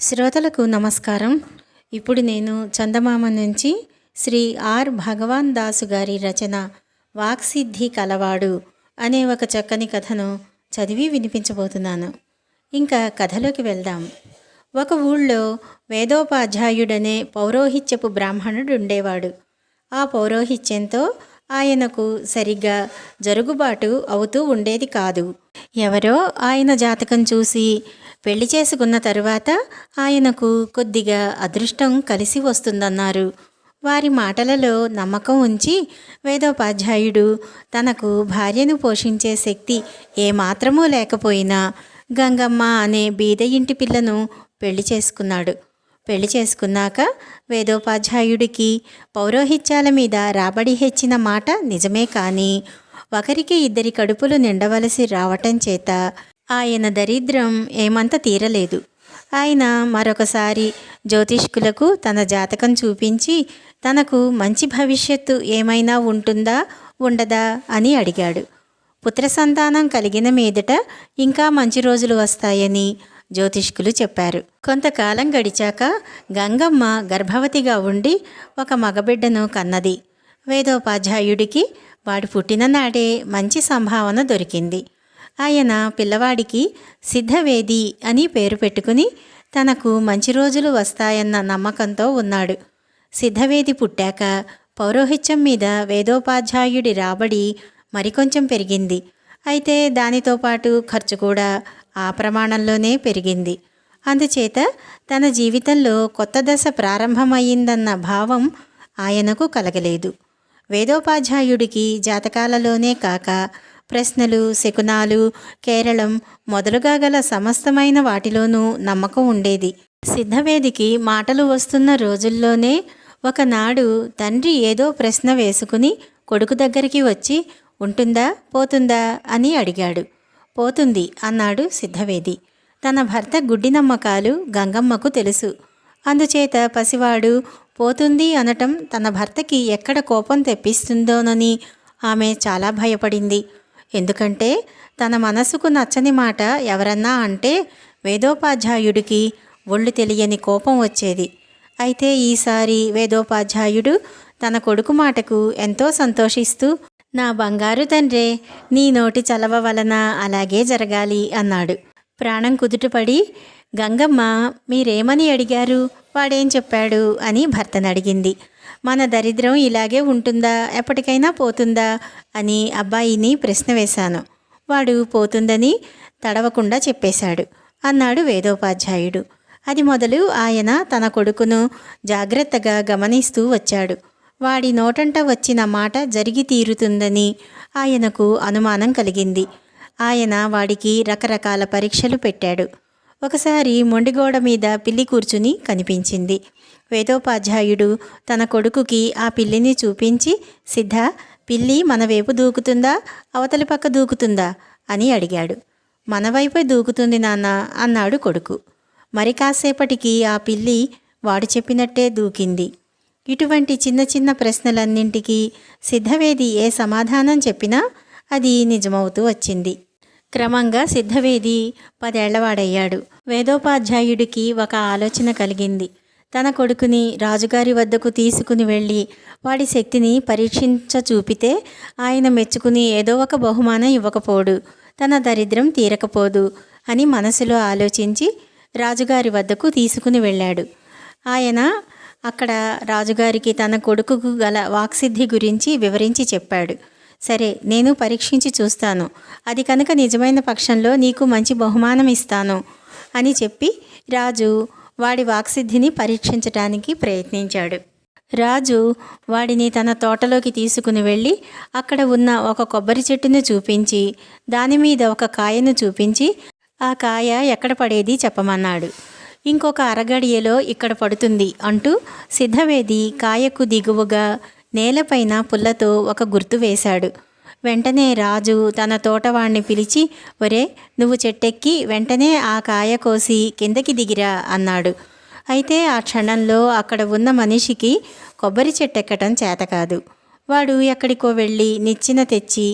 శ్రోతలకు నమస్కారం. ఇప్పుడు నేను చందమామ నుంచి శ్రీ ఆర్ భగవాన్ దాసు గారి రచన వాక్సిద్ధి కలవాడు అనే ఒక చక్కని కథను చదివి వినిపించబోతున్నాను. ఇంకా కథలోకి వెళ్దాం. ఒక ఊళ్ళో వేదోపాధ్యాయుడనే పౌరోహిత్యపు బ్రాహ్మణుడు ఉండేవాడు. ఆ పౌరోహిత్యంతో ఆయనకు సరిగ్గా జరుగుబాటు అవుతూ ఉండేది కాదు. ఎవరో ఆయన జాతకం చూసి పెళ్ళి చేసుకున్న తరువాత ఆయనకు కొద్దిగా అదృష్టం కలిసి వస్తుందన్నారు. వారి మాటలలో నమ్మకం ఉంచి వేదోపాధ్యాయుడు తనకు భార్యను పోషించే శక్తి ఏమాత్రమూ లేకపోయినా గంగమ్మ అనే బీద ఇంటి పిల్లను పెళ్ళి చేసుకున్నాడు. పెళ్ళి చేసుకున్నాక వేదోపాధ్యాయుడికి పౌరోహిత్యాల మీద రాబడి హెచ్చిన మాట నిజమే కానీ ఒకరికి ఇద్దరి కడుపులు నిండవలసి రావటం చేత ఆయన దరిద్రం ఏమంత తీరలేదు. ఆయన మరొకసారి జ్యోతిష్కులకు తన జాతకం చూపించి తనకు మంచి భవిష్యత్తు ఏమైనా ఉంటుందా ఉండదా అని అడిగాడు. పుత్ర సంతానం కలిగిన మీదట ఇంకా మంచి రోజులు వస్తాయని జ్యోతిష్కులు చెప్పారు. కొంతకాలం గడిచాక గంగమ్మ గర్భవతిగా ఉండి ఒక మగబిడ్డను కన్నది. వేదోపాధ్యాయుడికి వాడు పుట్టిననాడే మంచి సంభావన దొరికింది. ఆయన పిల్లవాడికి సిద్ధవేది అని పేరు పెట్టుకుని తనకు మంచి రోజులు వస్తాయన్న నమ్మకంతో ఉన్నాడు. సిద్ధవేది పుట్టాక పౌరోహిత్యం మీద వేదోపాధ్యాయుడి రాబడి మరికొంచెం పెరిగింది. అయితే దానితో పాటు ఖర్చు కూడా ఆ ప్రమాణంలోనే పెరిగింది. అందుచేత తన జీవితంలో కొత్త దశ ప్రారంభమయ్యిందన్న భావం ఆయనకు కలగలేదు. వేదోపాధ్యాయుడికి జాతకాలలోనే కాక ప్రశ్నలు శకునాలు కేరళం మొదలుగా గల సమస్తమైన వాటిలోనూ నమ్మకం ఉండేది. సిద్ధవేదికి మాటలు వస్తున్న రోజుల్లోనే ఒకనాడు తండ్రి ఏదో ప్రశ్న వేసుకుని కొడుకు దగ్గరికి వచ్చి ఉంటుందా? పోతుందా? అని అడిగాడు. పోతుంది అన్నాడు సిద్ధవేది. తన భర్త గుడ్డి నమ్మకాలు గంగమ్మకు తెలుసు. అందుచేత పసివాడు పోతుంది అనటం తన భర్తకి ఎక్కడ కోపం తెప్పిస్తుందోనని ఆమె చాలా భయపడింది. ఎందుకంటే తన మనసుకు నచ్చని మాట ఎవరన్నా అంటే వేదోపాధ్యాయుడికి ఒళ్ళు తెలియని కోపం వచ్చేది. అయితే ఈసారి వేదోపాధ్యాయుడు తన కొడుకు మాటకు ఎంతో సంతోషిస్తూ నా బంగారు తండ్రే నీ నోటి చలవ వలన అలాగే జరగాలి అన్నాడు. ప్రాణం కుదుటపడి గంగమ్మ మీరేమని అడిగారు? వాడేం చెప్పాడు? అని భర్తను అడిగింది. మన దరిద్రం ఇలాగే ఉంటుందా? ఎప్పటికైనా పోతుందా? అని అబ్బాయిని ప్రశ్న వేశాను. వాడు పోతుందని తడవకుండా చెప్పేశాడు అన్నాడు వేదోపాధ్యాయుడు. అది మొదలు ఆయన తన కొడుకును జాగ్రత్తగా గమనిస్తూ వచ్చాడు. వాడి నోటంట వచ్చిన మాట జరిగి తీరుతుందని ఆయనకు అనుమానం కలిగింది. ఆయన వాడికి రకరకాల పరీక్షలు పెట్టాడు. ఒకసారి మొండిగోడ మీద పిల్లి కూర్చుని కనిపించింది. వేదోపాధ్యాయుడు తన కొడుకుకి ఆ పిల్లిని చూపించి సిద్ధ పిల్లి మన వైపు దూకుతుందా? అవతలి పక్క దూకుతుందా? అని అడిగాడు. మన వైపే దూకుతుంది నాన్న అన్నాడు కొడుకు. మరి కాసేపటికి ఆ పిల్లి వాడు చెప్పినట్టే దూకింది. ఇటువంటి చిన్న చిన్న ప్రశ్నలన్నింటికీ సిద్ధవేది ఏ సమాధానం చెప్పినా అది నిజమవుతూ వచ్చింది. క్రమంగా సిద్ధవేది పదేళ్ళవాడయ్యాడు. వేదోపాధ్యాయుడికి ఒక ఆలోచన కలిగింది. తన కొడుకుని రాజుగారి వద్దకు తీసుకుని వెళ్ళి వాడి శక్తిని పరీక్షించ చూపితే ఆయన మెచ్చుకుని ఏదో ఒక బహుమానం ఇవ్వకపోడు తన దరిద్రం తీరకపోదు అని మనసులో ఆలోచించి రాజుగారి వద్దకు తీసుకుని వెళ్ళాడు. ఆయన అక్కడ రాజుగారికి తన కొడుకుకు గల వాక్సిద్ధి గురించి వివరించి చెప్పాడు. సరే నేను పరీక్షించి చూస్తాను. అది కనుక నిజమైన పక్షంలో నీకు మంచి బహుమానం ఇస్తాను అని చెప్పి రాజు వాడి వాక్సిద్ధిని పరీక్షించటానికి ప్రయత్నించాడు. రాజు వాడిని తన తోటలోకి తీసుకుని వెళ్ళి అక్కడ ఉన్న ఒక కొబ్బరి చెట్టును చూపించి దాని మీద ఒక కాయను చూపించి ఆ కాయ ఎక్కడ పడేది చెప్పమన్నాడు. ఇంకొక అరగడియలో ఇక్కడ పడుతుంది అంటూ సిద్ధవేది కాయకు దిగువగా నేలపైన పుల్లతో ఒక గుర్తు వేశాడు. వెంటనే రాజు తన తోటవాణ్ణి పిలిచి ఒరే నువ్వు చెట్టెక్కి వెంటనే ఆ కాయ కోసి కిందకి దిగిరా అన్నాడు. అయితే ఆ క్షణంలో అక్కడ ఉన్న మనిషికి కొబ్బరి చెట్టెక్కటం చేత కాదు వాడు ఎక్కడికో వెళ్ళి నిచ్చిన తెచ్చి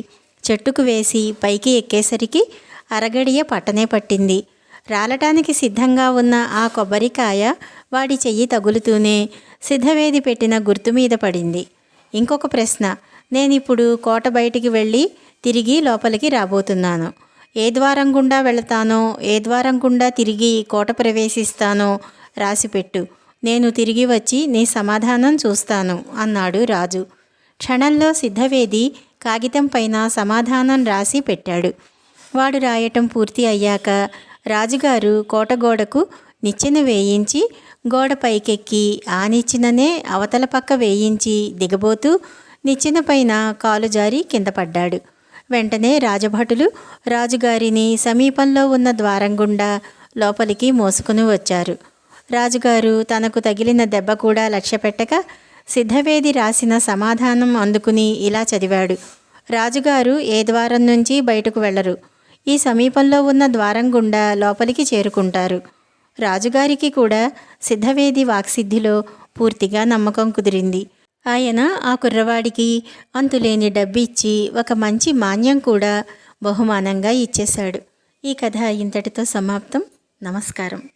చెట్టుకు వేసి పైకి ఎక్కేసరికి అరగడియ పట్టనే పట్టింది. రాలటానికి సిద్ధంగా ఉన్న ఆ కొబ్బరికాయ వాడి చెయ్యి తగులుతూనే సిద్ధవేది పెట్టిన గుర్తు మీద పడింది. ఇంకొక ప్రశ్న నేనిప్పుడు కోట బయటికి వెళ్ళి తిరిగి లోపలికి రాబోతున్నాను. ఏ ద్వారం గుండా వెళతానో ఏ ద్వారం గుండా తిరిగి కోట ప్రవేశిస్తానో రాసిపెట్టు. నేను తిరిగి వచ్చి నీ సమాధానం చూస్తాను అన్నాడు రాజు. క్షణంలో సిద్ధవేది కాగితం పైన సమాధానం రాసి పెట్టాడు. వాడు రాయటం పూర్తి అయ్యాక రాజుగారు కోటగోడకు నిచ్చెన వేయించి గోడ పైకెక్కి ఆ నిచ్చెననే అవతల పక్క వేయించి దిగబోతూ నిచ్చెన పైన కాలు జారి కింద పడ్డాడు. వెంటనే రాజభటులు రాజుగారిని సమీపంలో ఉన్న ద్వారం గుండా లోపలికి మోసుకుని వచ్చారు. రాజుగారు తనకు తగిలిన దెబ్బ కూడా లక్ష్యపెట్టక సిద్ధవేది రాసిన సమాధానం అందుకుని ఇలా చదివాడు. రాజుగారు ఏ ద్వారం నుంచి బయటకు వెళ్ళరు ఈ సమీపంలో ఉన్న ద్వారం గుండా లోపలికి చేరుకుంటారు. రాజుగారికి కూడా సిద్ధవేది వాక్సిద్ధిలో పూర్తిగా నమ్మకం కుదిరింది. ఆయన ఆ కుర్రవాడికి అంతులేని డబ్బిచ్చి ఒక మంచి మాన్యం కూడా బహుమానంగా ఇచ్చేశాడు. ఈ కథ ఇంతటితో సమాప్తం. నమస్కారం.